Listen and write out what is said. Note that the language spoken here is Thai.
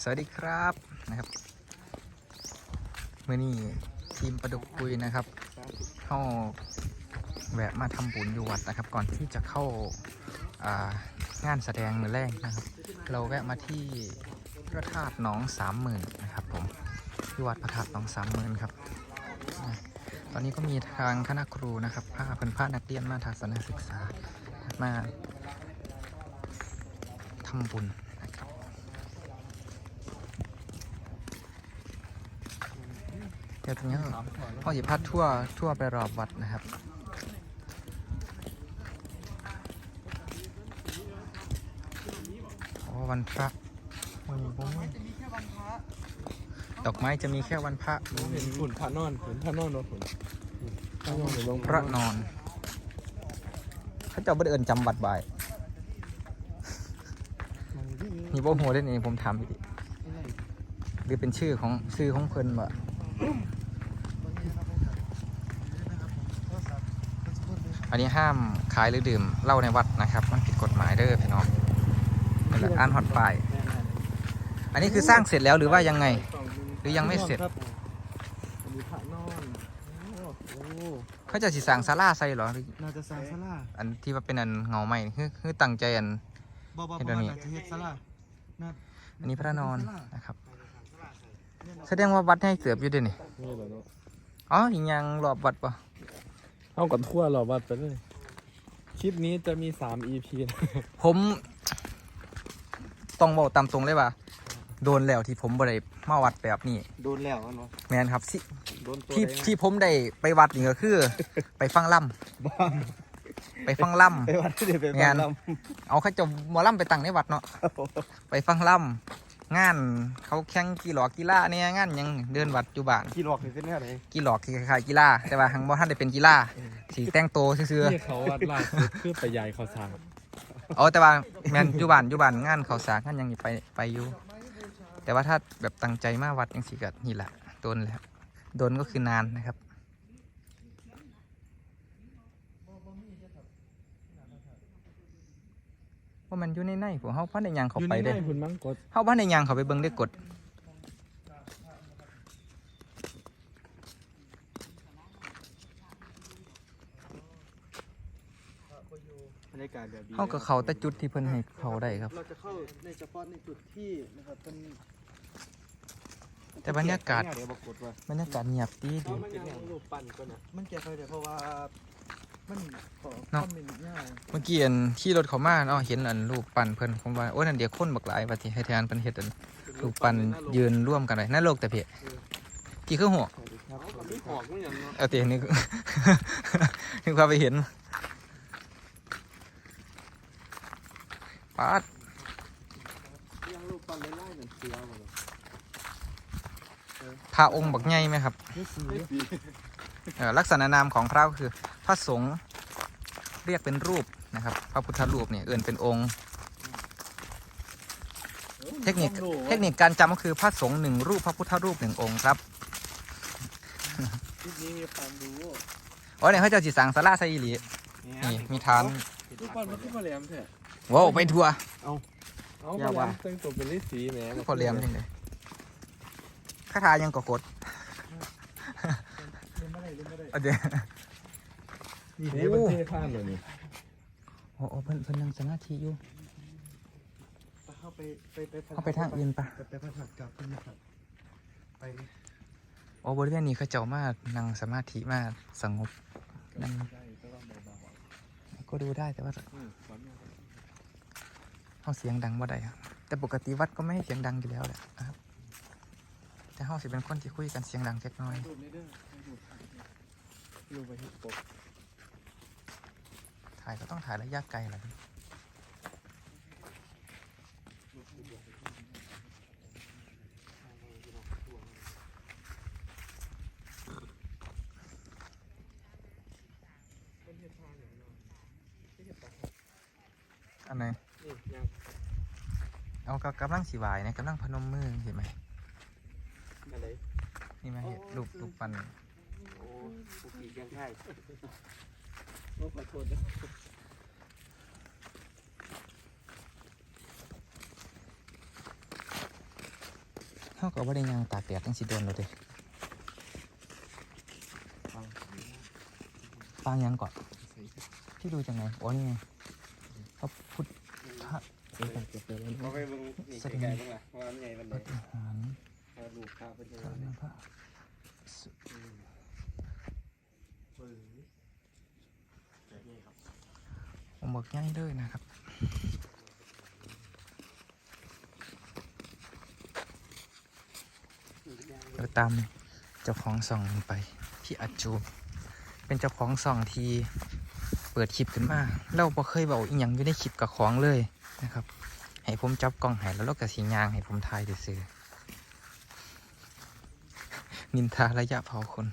สวัสดีครับนะครับเมื่อนี้ทีมประดุกคุยนะครับเข้าแวะมาทำบุญอยู่วัดนะครับ ก่อนที่จะเข้าางานแสดงมือแรกนะครับ เราแวะมาที่พระธาตุหน้องสามหมื่นนะครับผมที่วัดพระธาตุหน้องสามหมื่นครับ ตอนนี้ก็มีทางคณะครูนะครับพาเพื่อนพานักเรียนมาทัศนศึกษามาทำบุญนะครับ เดี๋ยวตรงนี้พ่อสิพัดทั่วทั่วไปรอบวัดนะครับโอ้วันพระวันนี้ผมดอกไม้จะมีแค่วันพระเห็นฝุ่นพระนอนเห็นพระนอนรถฝุ่นพระนอนหรือลงพระนอนเขาเจ้าบ่ได้เอินจำวัดบ่ายนี่บ่โหได้นี่ผมถามอีกหรือเป็นชื่อของชื่อของเพิ่นบ่ อันนี้ห้ามขายหรือดื่มเหล้าในวัดนะครับ มันผิดกฎหมายเด้อพี่น้องนี่แหละอ่านฮอดป้ายอันนี้คือสร้างเสร็จแล้วหรือว่ายังไง หรือยังไม่เสร็จครับอันนี้พระนอนโอ้โหเขาจะสิสร้างศาลาใส่เหรอหรือน่าจะสร้างศาลาอันที่ว่าเป็นอันเงาใหม่คือคือตั้งใจอัน บ่บ่เฮ็ดบ่อันนี้ น่าจะเฮ็ดศาลาน่าอันนี้พระนอนนะครับ แสดงว่าวัดให้เสือบอยู่ด้วยนี่นี่แหละเนาะอ๋ออีกอย่างรอบวัดปะ เอากับทั่วรอบวัดไปเลยคลิปนี้จะมี3 EP นะผมต้องบอกตามตรงเลยว่า โดนแล้วที่ผมบ่ได้มาวัดแบบนี้ โดนแล้วเนาะแมนครับที่โดนตัวที่แดงที่ผมได้ไปวัดนี่ก็คือ ไปฟังล่บ้าำไปฟังล่ ไปวัดที่เดี๋ยวไปงานฟังลำเอาเขาจะหมอล่ำไปตั้งในวัดเนาะำไปฟังล่ำ งานเขาแข่งกีฬากีฬาเนี่ยงานหยังเดินวัดอยู่บ้านกี่หลอกนี่เป็นแน่ไหนกีฬาคล้ายๆกีฬาแต่ว่าหังบ่ทันได้เป็นกีฬาสีแต่งโตวซื่อที่เขาวัดล่าสุดคือไปยายเขาสร้างๆเอาแต่ว่าแม่นอยู่บ้านอยู่บ้านงานเขาวสากงานหยังนี่ไปไปอยู่ แต่ว่าถ้าแบบตั้งใจมาวัดจังสิก็นี่แหละโดนแล้วโดนก็คือนานนะครับ ว่ามันอยู่ในในผมเฮาพันในยางเขาอยู่ไปในได้ในคุณมั้งกดเฮาพันในยางเขาไปเบิ่งได้กด บรรยากาศแบบดีเฮาก็เขาแต่จุดที่เพิ่นให้เขาได้ครับ เราจะเข้าในเฉพาะในจุดที่นะครับเป็นแต่บรรยากาศ เดี๋ยวบอกกดว่าบรรยากาศเงียบดีเพดีราะมันยังรูปปั้นก็นะมันแก้ไฟเดี๋ยวเพราะว่า มันขอเนาะคอมเมนต์ง่ายเมื่อกี้อันขี่รถเขามาเนาะเห็นอันรูปปั้นเพิ่นผมว่าโอ้ยนั่นเดี๋ยวคนบักหลายว่าสิให้ทานเพิ่นเฮ็ดอันรูปปั้นยืนร่วมกันไว้ในโลกแต่เพะกี่คือหัวครับมีหอกมันอย่างเนาะเอาเตียนึกนึกว่าไปเห็นปาดยังรูปปั้นไล่ๆเหมือนเสือหมดเลยพระองค์บักใหญ่ไหมครับนี่สีเอ่อลักษณะนามของพระก็คือพ ระสงฆ์เรียกเป็นรูปนะครับ พระพุทธรูปเนี่ยเอื่นเป็นองค์ เทคนิคเทคนิคการจำก็คือพระสงฆ์หนึ่งรูปพระพุทธรูปหนึ่งองค์ครับคลิปนี้มีความรู้โอ้ยเนี่ยเขาเจะจิสังสาราไซอิลีนี่มีฐานรูปปั้นมันขึ้นมาแหลมแท้ว้าวไปทัวร์เอาอย่ามาแหลว่ามแต่งตัวเป็นฤาษีแหมพอเลียมจริงเลยคาถายังกกดเล่นไม่ได้เล่นไม่ได้เอาเดี๋ยว นี่เดี๋ยวมันเท่ข้ามเลยนี่โอ้โอ้เพิ่นเพิ่นนั่งสมาธิอยู่เข้าไปไปไปเข้าไปทางอื่นปะไปไปพักกับเพื่อนนะครับไปโอ้บริเวณนี้เขาเจ้ามานั่งสมาธิมาสงบนั่งได้ก็ต้องเบาก็ดูได้แต่ว่าๆอืมขวัญเขาเสียงดังบ่ได้ครับแต่ปกติวัดก็ไม่ให้เสียงดังอยู่แล้วแหละนะครับ แต่เขาสิเป็นคนที่คุยกันเสียงดังเล็กน้อย ถ่ายก็ต้องถ่ายระยะไกลแหละอันไหนนี่ยังเอากกำลังสีวายเนี่ยกำลังพนมมือเห็นไหมอะไรนี่ไหมเห็นรูปรูปปั้นโอ้ปุกปีกันใช่โอ้ ขอโทษนะเขาก็บ่ได้ยางตากแดดตั้งสิโดนเลยเด้ปางยังก่อนที่ดูจังไงโอ้นี่ไงพระพุทธเสียงเปียกเลยเขาไปบิ่งนี่ไกลๆบ้างล่ะว่ามันใหญ่มันปใหญ่ฏิหารย์ถ้าลูกข้าวเป็นยังไง นภาสุผ มบอกง่ายเลยนะครับเราตามเจ้าของส่องไปพี่อาจูเป็นเจ้าของส่องที่เปิดคลิปขึ้นมาเราบ่เคยบอกอีหยังอยู่ในคลิปกับของเลยนะครับ ให้ผมจับกล้องให้แล้วเราก็สียางให้ผมถ่ายซื่อนินทาระยะเผาคน